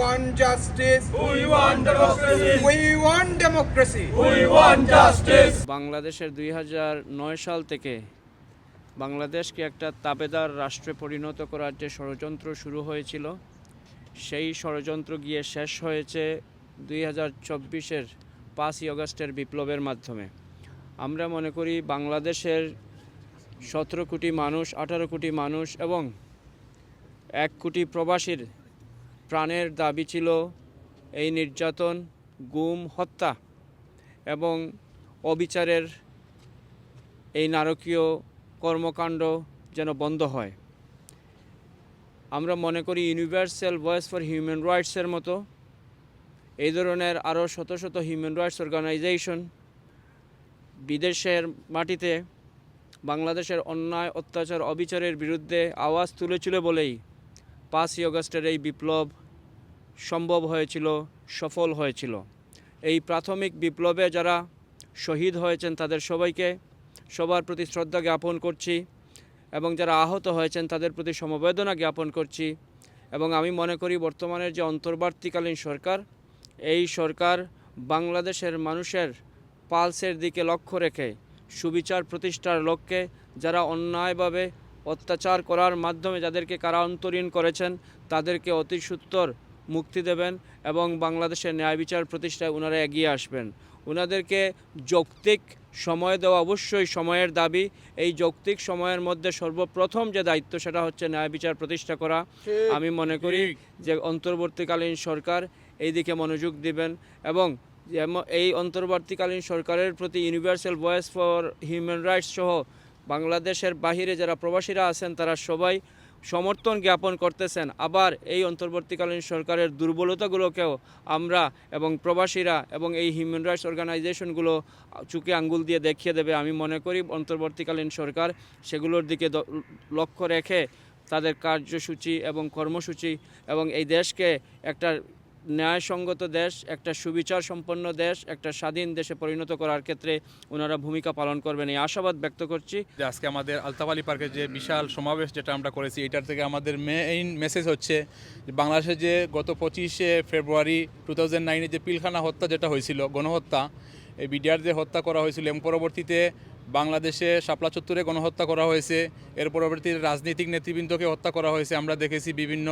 want justice. We want democracy. We want democracy. We want justice. বাংলাদেশের দুই নয় সাল থেকে বাংলাদেশকে একটা তাবেদার রাষ্ট্রে পরিণত করার যে ষড়যন্ত্র শুরু হয়েছিল সেই ষড়যন্ত্র গিয়ে শেষ হয়েছে দুই হাজার চব্বিশের পাঁচই অগস্টের বিপ্লবের মাধ্যমে আমরা মনে করি বাংলাদেশের সতেরো কোটি মানুষ আঠারো কোটি মানুষ এবং এক কোটি প্রবাসীর প্রাণের দাবি ছিল এই নির্যাতন, গুম, হত্যা এবং অবিচারের এই নারকীয় কর্মকাণ্ড যেন বন্ধ হয়। আমরা মনে করি ইউনিভার্সাল ভয়েস ফর হিউম্যান রাইটসের মতো এই ধরনের আরও শত শত হিউম্যান রাইটস অর্গানাইজেশন বিদেশের মাটিতে বাংলাদেশের অন্যায়, অত্যাচার, অবিচারের বিরুদ্ধে আওয়াজ তুলেছিল বলেই পাঁচই অগস্টের এই বিপ্লব সম্ভব হয়েছিল, সফল হয়েছিল। এই প্রাথমিক বিপ্লবে যারা শহীদ হয়েছেন তাদের সবাইকে সবার প্রতি শ্রদ্ধা জ্ঞাপন করছি এবং যারা আহত হয়েছেন তাদের প্রতি সমবেদনা জ্ঞাপন করছি এবং আমি মনে করি বর্তমানের যে অন্তর্বর্তীকালীন সরকার, এই সরকার বাংলাদেশের মানুষের পালসের দিকে লক্ষ্য রেখে সুবিচার প্রতিষ্ঠার লক্ষ্যে যারা অন্যায়ভাবে অত্যাচার করার মাধ্যমে যাদেরকে কারা অন্তরীণ করেছেন, তাদেরকে অতি সত্বর মুক্তি দেবেন এবং বাংলাদেশের ন্যায় বিচার প্রতিষ্ঠায় ওনারা এগিয়ে আসবেন। ওনাদেরকে যৌক্তিক সময় দেওয়া অবশ্যই সময়ের দাবি। এই যৌক্তিক সময়ের মধ্যে সর্বপ্রথম যে দায়িত্ব সেটা হচ্ছে ন্যায় বিচার প্রতিষ্ঠা করা। আমি মনে করি যে অন্তর্বর্তীকালীন সরকার এই দিকে মনোযোগ দিবেন এবং এই অন্তর্বর্তীকালীন সরকারের প্রতি universal voice for human rights সহ বাংলাদেশের বাহিরে যারা প্রবাসীরা আছেন তারা সবাই সমর্থন জ্ঞাপন করতেছেন। আবার এই অন্তর্বর্তীকালীন সরকারের দুর্বলতাগুলোকেও আমরা এবং প্রবাসীরা এবং এই হিউম্যান রাইটস অর্গানাইজেশনগুলো চুকে আঙ্গুল দিয়ে দেখিয়ে দেবে আমি মনে করি। অন্তর্বর্তীকালীন সরকার সেগুলোর দিকে লক্ষ্য রেখে তাদের কার্যসূচি এবং কর্মসূচি এবং এই দেশকে একটা ন্যায়সঙ্গত দেশ, একটা সুবিচার সম্পন্ন দেশ, একটা স্বাধীন দেশে পরিণত করার ক্ষেত্রে ওনারা ভূমিকা পালন করবেন। এই আশাবাদ ব্যক্ত করছি। যে আজকে আমাদের আলতাবালি পার্কে যে বিশাল সমাবেশ যেটা আমরা করেছি, এটার থেকে আমাদের মেইন মেসেজ হচ্ছে যে বাংলাদেশে যে গত পঁচিশে ফেব্রুয়ারি টু থাউজেন্ড নাইনে যে পিলখানা হত্যা যেটা হয়েছিল, গণহত্যা, এই বিডিআরদের হত্যা করা হয়েছিল এবং পরবর্তীতে বাংলাদেশে শাপলা চত্বরে গণহত্যা করা হয়েছে, এর পরবর্তীতে রাজনৈতিক নেতৃবৃন্দকে হত্যা করা হয়েছে। আমরা দেখেছি বিভিন্ন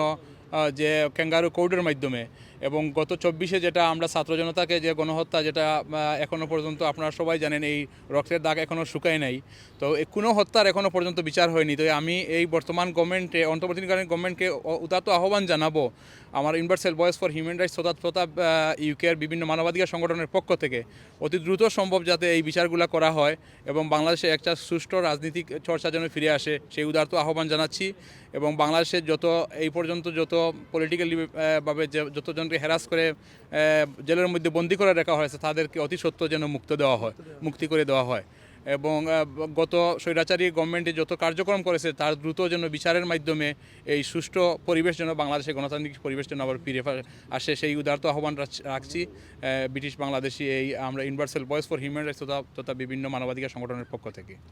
যে ক্যাঙ্গারু কোডের মাধ্যমে। এবং গত চব্বিশে যেটা আমরা ছাত্র জনতাকে যে গণহত্যা যেটা এখনও পর্যন্ত আপনারা সবাই জানেন, এই রক্তের দাগ এখনও শুকায় নাই। তো কোনো হত্যার এখনও পর্যন্ত বিচার হয়নি। তো আমি এই বর্তমান গভর্নমেন্টে, অন্তর্বর্তীকালীন গভর্নমেন্টকে উদাত্ত আহ্বান জানাব আমার universal voice for human rights তথা তথা ইউকের বিভিন্ন মানবাধিকার সংগঠনের পক্ষ থেকে অতি দ্রুত সম্ভব যাতে এই বিচারগুলো করা হয় এবং বাংলাদেশে একটা সুষ্ঠু রাজনীতিক চর্চা যেন ফিরে আসে, সেই উদার্ত আহ্বান জানাচ্ছি। এবং বাংলাদেশের যত, এই পর্যন্ত যত পলিটিক্যালি ভাবে যে- যতজনকে হ্যারাস করে জেলের মধ্যে বন্দি করে রাখা হয়েছে, তাদেরকে অতি সত্য যেন মুক্ত দেওয়া হয়, মুক্তি করে দেওয়া হয়। এবং গত স্বৈরাচারী গভর্নমেন্টে যত কার্যক্রম করেছে, তার দ্রুত যেন বিচারের মাধ্যমে এই সুষ্ঠু পরিবেশ যেন বাংলাদেশে গণতান্ত্রিক পরিবেশ যেন আবার ফিরে আসে, সেই উদারত আহ্বান রাখ- রাখছি। ব্রিটিশ বাংলাদেশি এই, আমরা universal voice for human rights তথা তথা বিভিন্ন মানবাধিকার সংগঠনের পক্ষ থেকে।